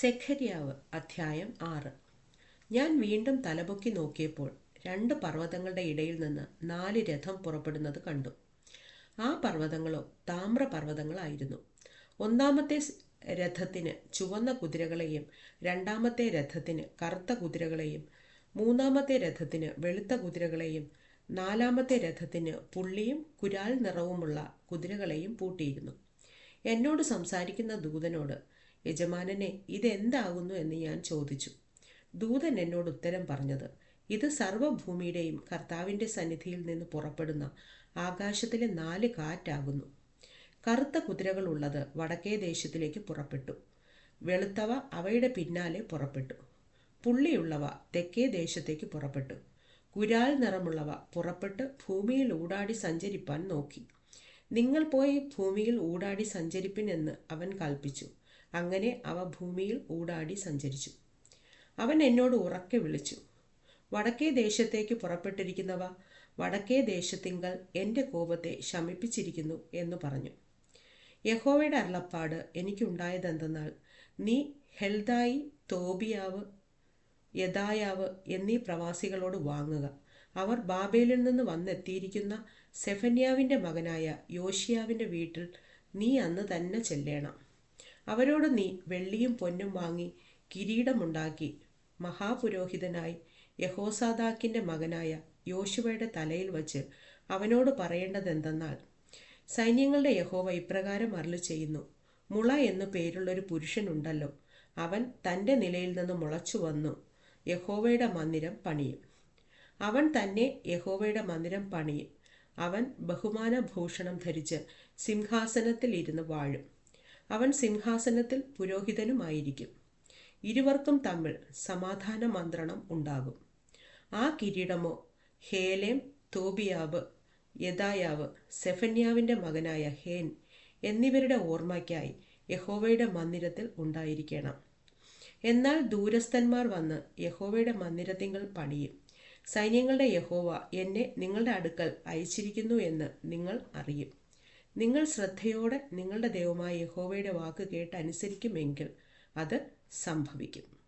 സെഖര്യാവ് അധ്യായം ആറ്. ഞാൻ വീണ്ടും തലപൊക്കി നോക്കിയപ്പോൾ രണ്ട് പർവതങ്ങളുടെ ഇടയിൽ നിന്ന് നാല് രഥം പുറപ്പെടുന്നത് കണ്ടു. ആ പർവതങ്ങളോ താമ്രപർവതങ്ങളായിരുന്നു ഒന്നാമത്തെ രഥത്തിന് ചുവന്ന കുതിരകളെയും രണ്ടാമത്തെ രഥത്തിന് കറുത്ത കുതിരകളെയും മൂന്നാമത്തെ രഥത്തിന് വെളുത്ത കുതിരകളെയും നാലാമത്തെ രഥത്തിന് പുള്ളിയും കുരാൽ നിറവുമുള്ള കുതിരകളെയും പൂട്ടിയിരുന്നു. എന്നോട് സംസാരിക്കുന്ന ദൂതനോട് യജമാനനെ ഇതെന്താകുന്നു? എന്ന് ഞാൻ ചോദിച്ചു. ദൂതൻ എന്നോട് ഉത്തരം പറഞ്ഞത് ഇത് സർവഭൂമിയുടെയും കർത്താവിന്റെ സന്നിധിയിൽ നിന്ന് പുറപ്പെടുന്ന ആകാശത്തിലെ നാല് കാറ്റാകുന്നു. കറുത്ത കുതിരകളുള്ളത് വടക്കേ ദേശത്തിലേക്ക് പുറപ്പെട്ടു. വെളുത്തവ അവയുടെ പിന്നാലെ പുറപ്പെട്ടു. പുള്ളിയുള്ളവ തെക്കേ ദേശത്തേക്ക് പുറപ്പെട്ടു. കുരാൽ നിറമുള്ളവ പുറപ്പെട്ട് ഭൂമിയിൽ ഊടാടി സഞ്ചരിപ്പാൻ നോക്കി. നിങ്ങൾ പോയി ഭൂമിയിൽ ഊടാടി സഞ്ചരിപ്പിനെന്ന് അവൻ കൽപ്പിച്ചു. അങ്ങനെ അവ ഭൂമിയിൽ ഊടാടി സഞ്ചരിച്ചു. അവൻ എന്നോട് ഉറക്കെ വിളിച്ചു. വടക്കേ ദേശത്തേക്ക് പുറപ്പെട്ടിരിക്കുന്നവ വടക്കേ ദേശത്തിങ്കൽ എന്റെ കോപത്തെ ശമിപ്പിച്ചിരിക്കുന്നു എന്ന് പറഞ്ഞു. യഹോവയുടെ അരുളപ്പാട് എനിക്കുണ്ടായതെന്തെന്നാൽ നീ ഹെൽദായി തോബിയാവ് യദായാവ് എന്നീ പ്രവാസികളോട് വാങ്ങുക. അവർ ബാബേലിൽ നിന്ന് വന്നെത്തിയിരിക്കുന്ന സെഫന്യാവിന്റെ മകനായ യോഷിയാവിന്റെ വീട്ടിൽ നീ അന്ന് തന്നെ ചെല്ലേണം. അവരോട് നീ വെള്ളിയും പൊന്നും വാങ്ങി കിരീടമുണ്ടാക്കി മഹാപുരോഹിതനായി യഹോസാദാക്കിന്റെ മകനായ യോശുവയുടെ തലയിൽ വച്ച് അവനോട് പറയേണ്ടതെന്തെന്നാൽ സൈന്യങ്ങളുടെ യഹോവ ഇപ്രകാരം അരളി ചെയ്യുന്നു മുള എന്നു പേരുള്ളൊരു പുരുഷനുണ്ടല്ലോ അവൻ തന്റെ നിലയിൽ നിന്ന് മുളച്ചു വന്നു. യഹോവയുടെ മന്ദിരം പണിയും. അവൻ തന്നെ യഹോവയുടെ മന്ദിരം പണിയും. അവൻ ബഹുമാന ഭൂഷണം ധരിച്ച് സിംഹാസനത്തിൽ ഇരുന്ന് വാഴും. അവൻ സിംഹാസനത്തിൽ പുരോഹിതനുമായിരിക്കും. ഇരുവർക്കും തമ്മിൽ സമാധാന മന്ത്രണം ഉണ്ടാകും. ആ കിരീടമോ? ഹേലേം തോബിയാവ് യദായാവ് സെഫന്യാവിന്റെ മകനായ ഹേൻ എന്നിവരുടെ ഓർമ്മയ്ക്കായി യഹോവയുടെ മന്ദിരത്തിൽ ഉണ്ടായിരിക്കണം. എന്നാൽ ദൂരസ്ഥന്മാർ വന്ന് യഹോവയുടെ മന്ദിരത്തിങ്കൾ പണിയും. സൈന്യങ്ങളുടെ യഹോവ എന്നെ നിങ്ങളുടെ അടുക്കൽ അയച്ചിരിക്കുന്നു എന്ന് നിങ്ങൾ അറിയും. നിങ്ങൾ ശ്രദ്ധയോടെ നിങ്ങളുടെ ദൈവമായ യഹോവയുടെ വാക്ക് കേട്ട് അനുസരിക്കുമെങ്കിൽ അത് സംഭവിക്കും.